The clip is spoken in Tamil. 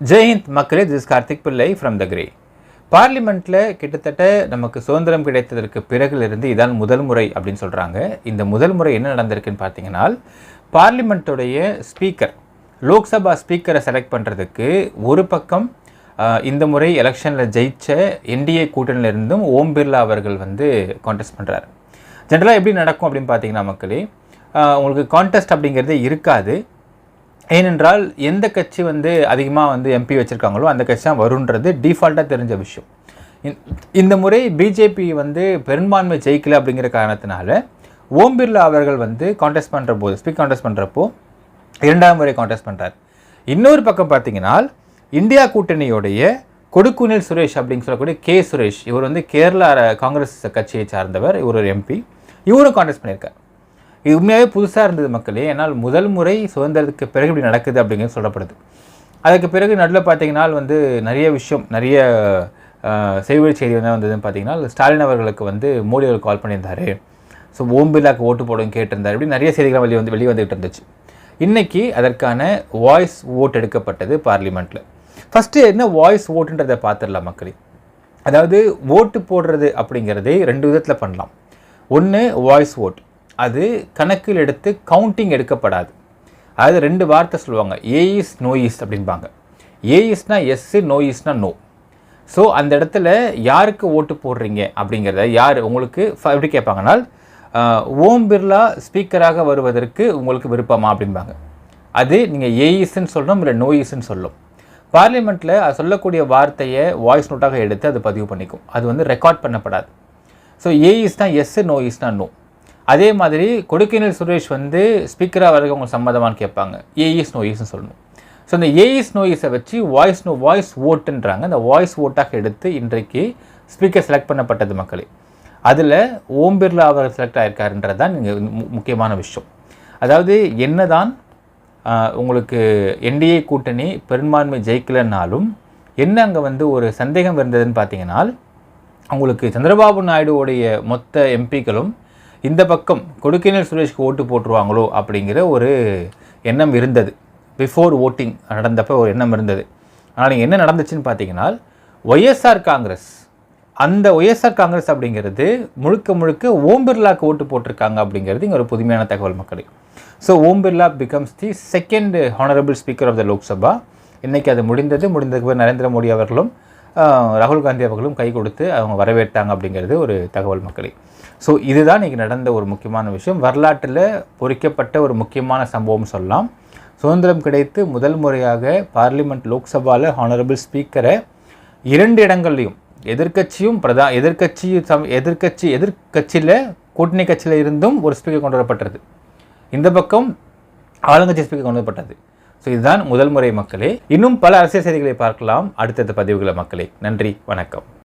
ஜெயஹிந்த் மக்களே திஸ் கார்த்திக் பிள்ளை ஃப்ரம் த கிரே பார்லிமெண்ட்டில் கிட்டத்தட்ட நமக்கு சுதந்திரம் கிடைத்ததற்கு பிறகுலேருந்து இதான் முதல் முறை அப்படின்னு சொல்கிறாங்க இந்த முதல் முறை என்ன நடந்திருக்குன்னு பார்த்தீங்கன்னா பார்லிமெண்ட்டுடைய ஸ்பீக்கர் லோக்சபா ஸ்பீக்கரை செலக்ட் பண்ணுறதுக்கு ஒரு பக்கம் இந்த முறை எலெக்ஷனில் ஜெயிச்ச என்டிஏ கூட்டணியிலிருந்தும் ஓம் பிர்லா அவர்கள் வந்து கான்டெஸ்ட் பண்ணுறாரு ஜென்ரலாக எப்படி நடக்கும் அப்படின்னு பார்த்தீங்கன்னா மக்களே உங்களுக்கு கான்டெஸ்ட் அப்படிங்கிறதே இருக்காது. ஏனென்றால் எந்த கட்சி வந்து அதிகமாக வந்து எம்பி வச்சுருக்காங்களோ அந்த கட்சி தான் வருன்றது டிஃபால்ட்டாக தெரிஞ்ச விஷயம். இந்த- இந்த முறை பிஜேபி வந்து பெரும்பான்மை ஜெயிக்கல அப்படிங்கிற காரணத்தினால ஓம் பிர்லா அவர்கள் வந்து கான்டெஸ்ட் பண்ணுற போது ஸ்பீக் கான்டெஸ்ட் பண்ணுறப்போ இரண்டாம் முறை கான்டெஸ்ட் பண்ணுறார் இன்னொரு பக்கம் பார்த்தீங்கன்னா இந்தியா கூட்டணியுடைய கொடுக்குனில் சுரேஷ் அப்படின்னு சொல்லக்கூடிய கே சுரேஷ் இவர் வந்து கேரளா காங்கிரஸ் கட்சியை சார்ந்தவர் இவர் ஒரு எம்பி இவரும் கான்டெஸ்ட் பண்ணியிருக்கார். இது உண்மையாகவே புதுசாக இருந்தது மக்களே. ஏன்னால் முதல் முறை சுதந்திரத்துக்கு பிறகு இப்படி நடக்குது அப்படிங்கிறது சொல்லப்படுது. அதுக்கு பிறகு நடுவில் பார்த்தீங்கன்னா வந்து நிறைய விஷயம் நிறைய செய்வழி செய்தி என்ன வந்ததுன்னு பார்த்தீங்கன்னா ஸ்டாலின் அவர்களுக்கு வந்து மோடி அவர்கள் கால் பண்ணியிருந்தார். ஸோ ஓம் பிர்லாக்கு ஓட்டு போடும் கேட்டிருந்தார். இப்படி நிறைய செய்திகள் வெளியே வந்து வெளியே வந்துகிட்டு இருந்துச்சு. இன்றைக்கி அதற்கான வாய்ஸ் ஓட் எடுக்கப்பட்டது பார்லிமெண்ட்டில் ஃபஸ்ட்டு என்ன வாய்ஸ் ஓட்டுன்றதை பார்த்துடலாம் மக்களே. அதாவது ஓட்டு போடுறது அப்படிங்கிறதே ரெண்டு விதத்தில் பண்ணலாம். ஒன்று வாய்ஸ் ஓட். அது கணக்கில் எடுத்து கவுண்டிங் எடுக்கப்படாது. அதாவது ரெண்டு வார்த்தை சொல்லுவாங்க. ஏஇஸ் நோயிஸ் அப்படின்பாங்க ஏஇஸ்னா எஸ்ஸு நோயிஸ்னா நோ ஸோ அந்த இடத்துல யாருக்கு ஓட்டு போடுறீங்க அப்படிங்கிறத யார் உங்களுக்கு எப்படி கேட்பாங்கன்னா ஓம் பிர்லா ஸ்பீக்கராக வருவதற்கு உங்களுக்கு விருப்பமா அப்படிம்பாங்க. அது நீங்கள் ஏஇஸ்ன்னு சொல்லணும் இல்லை நோயிஸ்ன்னு சொல்லும் பார்லிமெண்ட்டில் அது சொல்லக்கூடிய வார்த்தையை வாய்ஸ் நோட்டாக எடுத்து அது பதிவு பண்ணிக்கும். அது வந்து ரெக்கார்ட் பண்ணப்படாது. ஸோ ஏஇஸ் தான் எஸ் நோ அதே மாதிரி கொடுக்கினல் சுரேஷ் வந்து ஸ்பீக்கராக வரது உங்களுக்கு சம்மதமானு கேட்பாங்க. ஏஇஸ் நோயிஸ்னு சொல்லணும். ஸோ இந்த ஏஇஸ் நோயிஸை வச்சு வாய்ஸ் நோ வாய்ஸ் ஓட்டுன்றாங்க அந்த வாய்ஸ் ஓட்டாக எடுத்து இன்றைக்கு ஸ்பீக்கர் செலக்ட் பண்ணப்பட்டது மக்களே. அதில் ஓம் பிர்லா அவர் செலக்ட் ஆகிருக்காருன்றது தான் இங்கே முக்கியமான விஷயம். அதாவது என்னதான் தான் உங்களுக்கு என்டிஏ கூட்டணி பெரும்பான்மை ஜெயிக்கலைன்னாலும் என்ன அங்கே வந்து ஒரு சந்தேகம் இருந்ததுன்னு பார்த்தீங்கன்னா உங்களுக்கு சந்திரபாபு நாயுடுவுடைய மொத்த எம்பிக்களும் இந்த பக்கம் கொடுக்கினல் சுரேஷ்க்கு ஓட்டு போட்டுருவாங்களோ அப்படிங்கிற ஒரு எண்ணம் இருந்தது. பிஃபோர் ஓட்டிங் நடந்தப்போ ஒரு எண்ணம் இருந்தது. ஆனால் என்ன நடந்துச்சுன்னு பார்த்தீங்கன்னா ஒய்எஸ்ஆர் காங்கிரஸ் அந்த ஒய்எஸ்ஆர் காங்கிரஸ் அப்படிங்கிறது முழுக்க முழுக்க ஓம் பிர்லாக்கு ஓட்டு போட்டிருக்காங்க அப்படிங்கிறது இங்கே ஒரு புதுமையான தகவல் மக்களே. So Om Birla becomes the second honourable speaker of the Lok Sabha. இன்றைக்கி அது முடிந்தது. முடிந்ததுக்கு நரேந்திர மோடி அவர்களும் ராகுல் காந்தி அவர்களும் கை கொடுத்து அவங்க வரவேற்றாங்க அப்படிங்கிறது ஒரு தகவல் மக்களே. ஸோ இதுதான் இன்றைக்கி நடந்த ஒரு முக்கியமான விஷயம். வரலாற்றில் பொறிக்கப்பட்ட ஒரு முக்கியமான சம்பவம் சொல்லலாம். சுதந்திரம் கிடைத்து முதல் முறையாக பார்லிமெண்ட் லோக்சபாவில் ஹானரபிள் ஸ்பீக்கரை இரண்டு இடங்கள்லையும் எதிர்க்கட்சியும் பிரதா எதிர்க்கட்சி சம் எதிர்க்கட்சி எதிர்க்கட்சியில் கூட்டணி கட்சியில் இருந்தும் ஒரு ஸ்பீக்கர் கொண்டு வரப்பட்டது. இந்த பக்கம் ஆளுங்கட்சி ஸ்பீக்கர் கொண்டு வரப்பட்டது. ஸோ இதுதான் முதல் முறை மக்களே. இன்னும் பல அரசியல் செய்திகளை பார்க்கலாம். அடுத்தடுத்த பதிவுகளை மக்களே. நன்றி. வணக்கம்.